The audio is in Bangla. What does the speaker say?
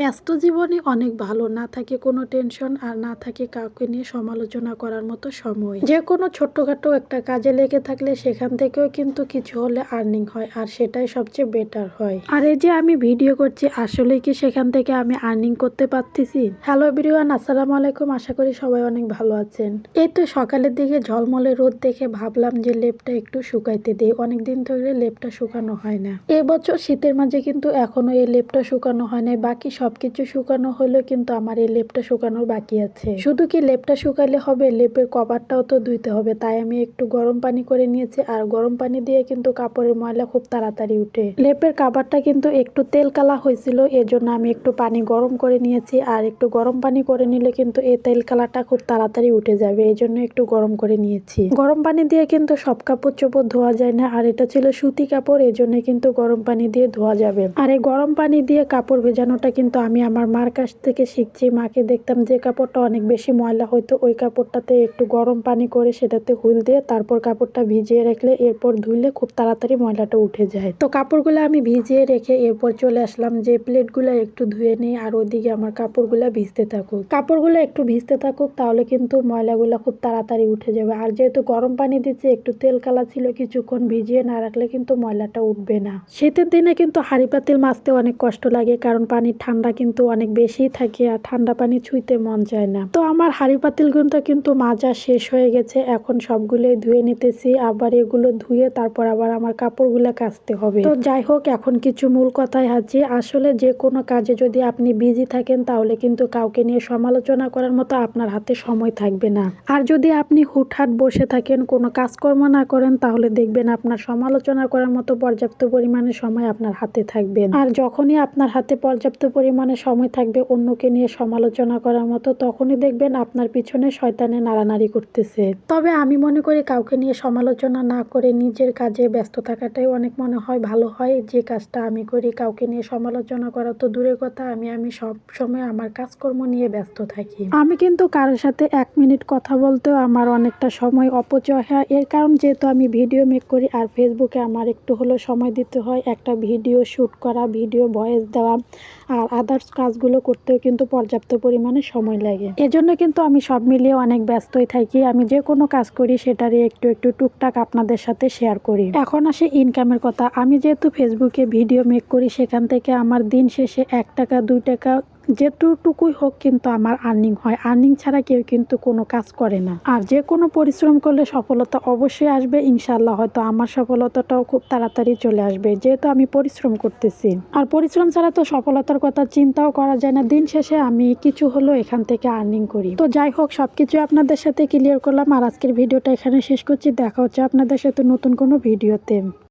ব্যস্ত জীবনে অনেক ভালো। না থাকে কোনো টেনশন আর না থাকে কাউকে নিয়ে সমালোচনা করার মতো সময়। যে কোনো ছোট্টখাটো একটা কাজে লেগে থাকলে সেখান থেকেও কিন্তু কিছু হলে আর্নিং হয় আর সেটাই সবচেয়ে বেটার হয়। আর এই যে আমি ভিডিও করছি, আসলে কি সেখান থেকে আমি আর্নিং করতে পারতেছি? হ্যালো এভরিওয়ান, আসসালামু আলাইকুম। আশা করি সবাই অনেক ভালো আছেন। এই তো সকালের দিকে ঝলমলে রোদ দেখে ভাবলাম যে লেপটা একটু শুকাইতে দিই। অনেকদিন ধরে লেপটা শুকানো হয় না। এবছর শীতের মাঝে কিন্তু এখনও এই লেপটা শুকানো হয় নাই। বাকি সবকিছু শুকানো হলেও কিন্তু আমার এই লেপটা শুকানোর বাকি আছে। শুধু কি লেপটা শুকাইলে হবে? লেপের কভারটাও তো ধুইতে হবে, তাই আমি একটু গরম পানি করে নিয়েছি, আর গরম পানি দিয়ে কিন্তু কাপড়ের ময়লা খুব তাড়াতাড়ি উঠে। লেপের কাভারটা কিন্তু একটু তেল কালা হয়েছিল, এজন্য আমি একটু পানি গরম করে নিয়েছি, আর একটু গরম পানি করে নিলে কিন্তু এই তেল কালাটা খুব তাড়াতাড়ি উঠে যাবে এই জন্য একটু গরম করে নিয়েছি। গরম পানি দিয়ে কিন্তু সব কাপড় চোপড় ধোয়া যায় না, আর এটা ছিল সুতি কাপড় এই জন্য কিন্তু গরম পানি দিয়ে ধোয়া যাবে। আর এই গরম পানি দিয়ে কাপড় ভেজানোটা কিন্তু আমি আমার মার কাছ থেকে শিখছি। মাকে দেখতাম যে কাপড়টা অনেক বেশি ময়লা হয়তো ওই কাপড়টাতে একটু গরম পানি করে সেটাতে হুইল দিয়ে তারপর কাপড়টা ভিজিয়ে রাখলে এরপর ধুইলে খুব তাড়াতাড়ি ময়লাটা উঠে যায়। তো কাপড়গুলো আমি ভিজিয়ে রেখে এরপর চলে আসলাম যে প্লেটগুলো একটু ধুয়ে নিই আর ওদিকে আমার কাপড়গুলো ভিজতে থাকুক। কাপড়গুলো একটু ভিজতে থাকুক তাহলে কিন্তু ময়লাগুলো খুব তাড়াতাড়ি উঠে যাবে। আর যেহেতু গরম পানি দিচ্ছে, একটু তেল কালা ছিল, কিছুক্ষণ ভিজিয়ে না রাখলে কিন্তু ময়লাটা উঠবে না। শীতের দিনে কিন্তু হাঁড়ি পাতিল মাজতে অনেক কষ্ট লাগে কারণ পানি ঠান্ডা কিন্তু অনেক বেশি থাকে আর ঠান্ডা পানি ছুঁইতে মন চায় না। তো আমার হাঁড়ি পাতিল কিন্তু কিন্তু মাজা শেষ হয়ে গেছে, এখন সবগুলোই ধুয়ে নিতেছি, আবার এগুলো ধুয়ে তারপর আবার আমার কাপড়গুলো কাচতে হবে। তো যাই হোক, এখন কিছু মূল কথায় আছি। আসলে যে কোনো কাজে যদি আপনি বিজি থাকেন, তাহলে কিন্তু কাউকে নিয়ে সমালোচনা করার মতো আপনার হাতে সময় থাকবে না। আর যদি আপনি হুটহাট বসে থাকেন, কোনো কাজকর্ম না করেন, তাহলে দেখবেন আপনার সমালোচনা করার মতো পর্যাপ্ত পরিমাণে সময় আপনার হাতে থাকবে। আর যখনই আপনার হাতে পর্যাপ্ত পরিমাণে সময় থাকবে অন্যকে নিয়ে সমালোচনা করার মতো, তখনই দেখবেন আপনার পিছনে শয়তানে নাড়ানাড়ি করতেছে। তবে আমি মনে করি কাউকে নিয়ে সমালোচনা না করে নিজের কাজে ব্যস্ত থাকাটাই অনেক মনে হয় ভালো হয়। যে কাজটা আমি করি, কাউকে নিয়ে সমালোচনা করা তো দূরের কথা, আমি আমি সব সময় আমার কাজকর্ম নিয়ে ব্যস্ত থাকি। আমি কিন্তু কারোর সাথে এক মিনিট কথা বলতেও আমার অনেকটা সময় অপচয় হয়। এর কারণ যেহেতু আমি ভিডিও মেক করি আর ফেসবুকে আমার একটু হলেও সময় দিতে হয়, একটা ভিডিও শ্যুট করা, ভিডিও ভয়েস দেওয়া আর আদার্স কাজগুলো করতেও কিন্তু পর্যাপ্ত পরিমাণে সময় লাগে। এজন্য কিন্তু আমি সব মিলিয়ে অনেক ব্যস্তই থাকি। আমি যে কোনো কাজ করি সেটারই একটু একটু টুকটাক আপনাদের সাথে শেয়ার করি। এখন আসে ইনকামের কথা। আমি যেহেতু ফেসবুকে ভিডিও মেক করি, সেখান থেকে আমার দিন শেষে এক টাকা, দুই টাকা যেটুকুই হোক কিন্তু আমার আর্নিং হয়। আর্নিং ছাড়া কেউ কিন্তু কোনো কাজ করে না। আর যে কোনো পরিশ্রম করলে সফলতা অবশ্যই আসবে ইনশাল্লাহ হয়তো আমার সফলতাটাও খুব তাড়াতাড়ি চলে আসবে, যেহেতু আমি পরিশ্রম করতেছি। আর পরিশ্রম ছাড়া তো সফলতার কথা চিন্তাও করা যায় না। দিন শেষে আমি কিছু হলো এখান থেকে আর্নিং করি। তো যাই হোক, সবকিছু আপনাদের সাথে ক্লিয়ার করলাম। আর আজকের ভিডিওটা এখানে শেষ করছি। দেখা হচ্ছে আপনাদের সাথে নতুন কোনো ভিডিওতে।